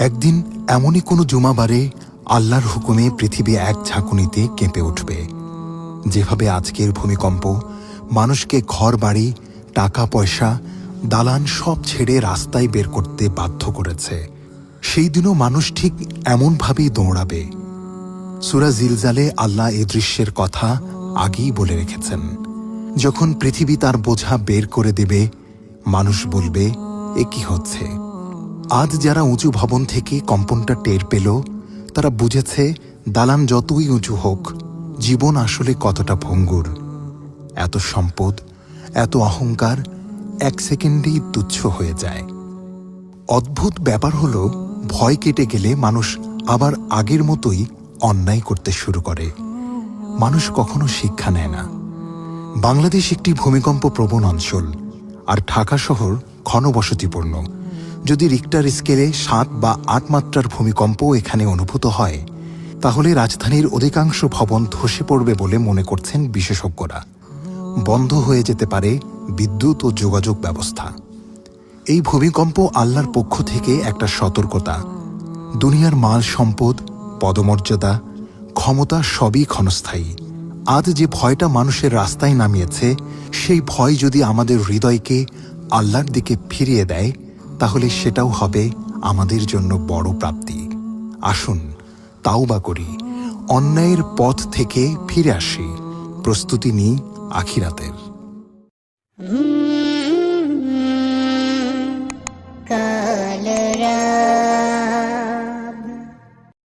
একদিন এমনই কোনো জুমাবারে আল্লাহর হুকুমে পৃথিবী এক ঝাঁকুনিতে কেঁপে উঠবে। যেভাবে আজকের ভূমিকম্প, মানুষকে ঘর বাড়ি টাকা পয়সা দালান সব ছেড়ে রাস্তায় বের করতে বাধ্য করেছে। সেই দিনও মানুষ ঠিক এমনভাবেই দৌড়াবে। সুরা জিলজালে আল্লাহ এ দৃশ্যের কথা আগেই বলে রেখেছেন। যখন পৃথিবী তার বোঝা বের করে দেবে, মানুষ বলবে, এ কি হচ্ছে? আজ যারা উঁচু ভবন থেকে কম্পনটা টের পেল, তারা বুঝেছে দালান যতই উঁচু হোক, জীবন আসলে কতটা ভঙ্গুর। এত সম্পদ, এত অহংকার এক সেকেন্ডেই তুচ্ছ হয়ে যায়। অদ্ভুত ব্যাপার হলো, ভয় কেটে গেলে মানুষ আবার আগের মতোই অন্যায় করতে শুরু করে। মানুষ কখনো শিক্ষা নেয় না। বাংলাদেশ একটি ভূমিকম্প প্রবণ অঞ্চল, আর ঢাকা শহর ঘনবসতিপূর্ণ। যদি রিক্টার স্কেলে সাত বা আট মাত্রার ভূমিকম্প এখানে অনুভূত হয়, তাহলে রাজধানীর অধিকাংশ ভবন ধসে পড়বে বলে মনে করছেন বিশেষজ্ঞরা। বন্ধ হয়ে যেতে পারে বিদ্যুৎ ও যোগাযোগ ব্যবস্থা। এই ভূমিকম্প আল্লাহর পক্ষ থেকে একটা সতর্কতা। দুনিয়ার মাল সম্পদ, পদমর্যাদা, ক্ষমতা সবই ক্ষণস্থায়ী। আজ যে ভয়টা মানুষের রাস্তায় নামিয়েছে, সেই ভয় যদি আমাদের হৃদয়কে আল্লাহর দিকে ফিরিয়ে দেয় তাহলে সেটাও হবে আমাদের জন্য বড় প্রাপ্তি। আসুন তাও বা করি, অন্যায়ের পথ থেকে ফিরে আসি। প্রস্তুতি নিই আখিরাতের। কালরা